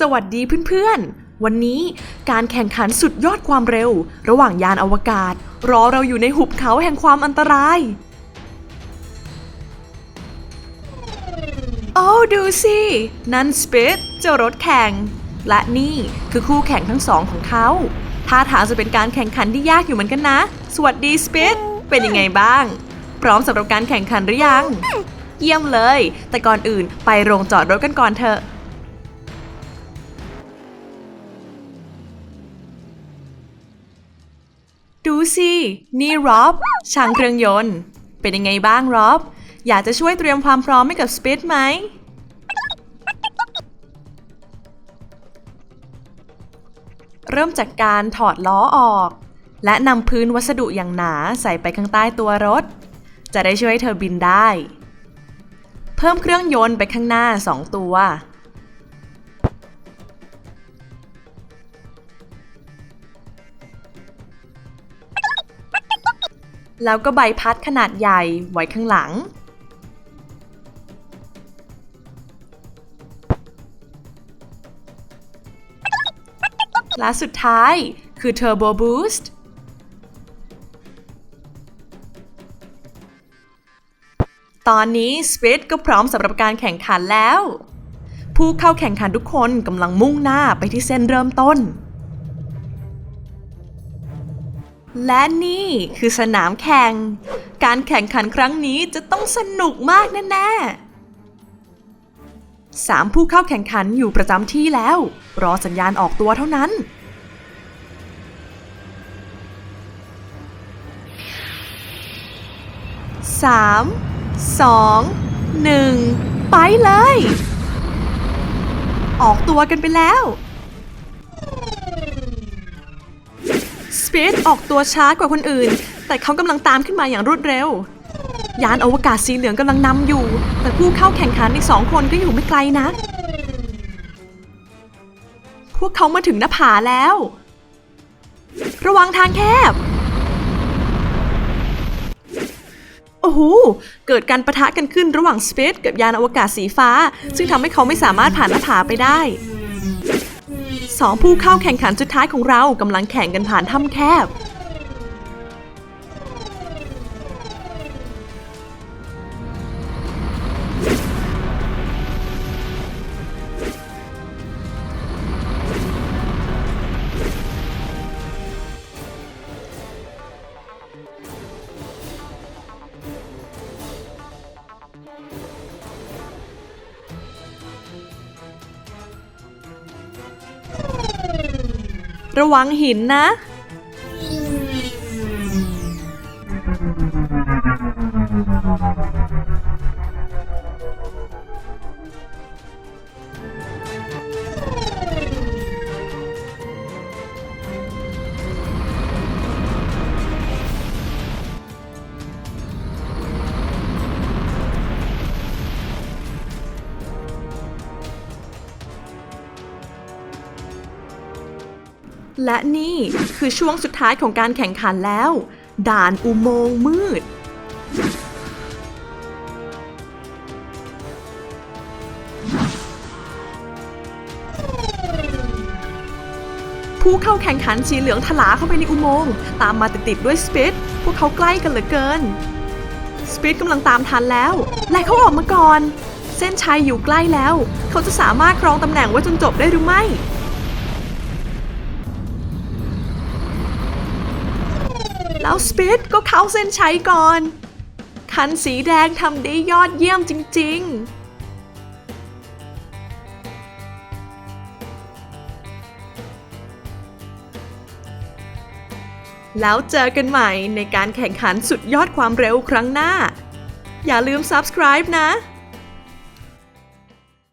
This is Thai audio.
สวัสดีเพื่อนๆ วันนี้การแข่งขันสุดยอดความเร็ว ระหว่างยานอวกาศ รอเราอยู่ในหุบเขาแห่งความอันตราย โอ้ดูสิ นั่นสปิดเจ้ารถแข่ง และนี่คือคู่แข่งทั้งสองของเขาท่าทางจะเป็นการแข่งขันที่ยากอยู่เหมือนกันนะ สวัสดีสปิดเป็นยังไงบ้าง พร้อมสำหรับการแข่งขันหรือยัง เยี่ยมเลย แต่ก่อนอื่นไปโรงจอดรถกันก่อนเถอะ ดูสิ นี่ร็อบช่างเครื่องยนต์ เป็นยังไงบ้างร็อบ อยากจะช่วยเตรียมความพร้อมให้กับสปิดไหม เริ่มจากการถอดล้อออก และนำพื้นวัสดุอย่างหนาใส่ไปข้างใต้ตัวรถ จะได้ช่วยเธอบินได้ เพิ่มเครื่องยนต์ไปข้างหน้า 2 ตัว แล้วก็ใบพัดขนาดใหญ่ไว้ข้างหลัง และสุดท้ายคือ Turbo Boost ตอนนี้สปิ t ก็พร้อมสำหรับการแข่งขันแล้ว ผู้เข้าแข่งขันทุกคนกำลังมุ่งหน้าไปที่เส้นเริ่มต้น และนี่คือสนามแข่ง การแข่งขันครั้งนี้จะต้องสนุกมากแน่ๆสามผู้เข้าแข่งขันอยู่ประจำที่แล้ว รอสัญญาณออกตัวเท่านั้น สาม สอง หนึ่ง ไปเลย ออกตัวกันไปแล้ว สปีดออกตัวช้ากว่าคนอื่น แต่เขากำลังตามขึ้นมาอย่างรวดเร็ว ยานอวกาศสีเหลืองกำลังนำอยู่ แต่ผู้เข้าแข่งขันอีกสองคนก็อยู่ไม่ไกลนะ พวกเขามาถึงหน้าผาแล้ว ระวังทางแคบ โอ้โห เกิดการประทะกันขึ้นระหว่างสเปซกับยานอวกาศสีฟ้า ซึ่งทำให้เขาไม่สามารถผ่านหน้าผาไปได้ สองผู้เข้าแข่งขันสุดท้ายของเรากำลังแข่งกันผ่านถ้ำแคบ ระวังหินนะ และนี่คือช่วงสุดท้ายของการแข่งขันแล้ว ด่านอุโมงค์มืด ผู้เข้าแข่งขันสีเหลืองถลาเข้าไปในอุโมงค์ตามมาติดๆด้วยสปิดพวกเขาใกล้กันเหลือเกิน สปิดกำลังตามทันแล้ว และเขาออกมาก่อน เส้นชัยอยู่ใกล้แล้ว เขาจะสามารถครองตำแหน่งไว้จนจบได้หรือไม่ แล้วสปิดก็เข้าเส้นชัยก่อน คันสีแดงทำได้ยอดเยี่ยมจริง ๆแล้วเจอกันใหม่ในการแข่งขันสุดยอดความเร็วครั้งหน้า อย่าลืม subscribe นะ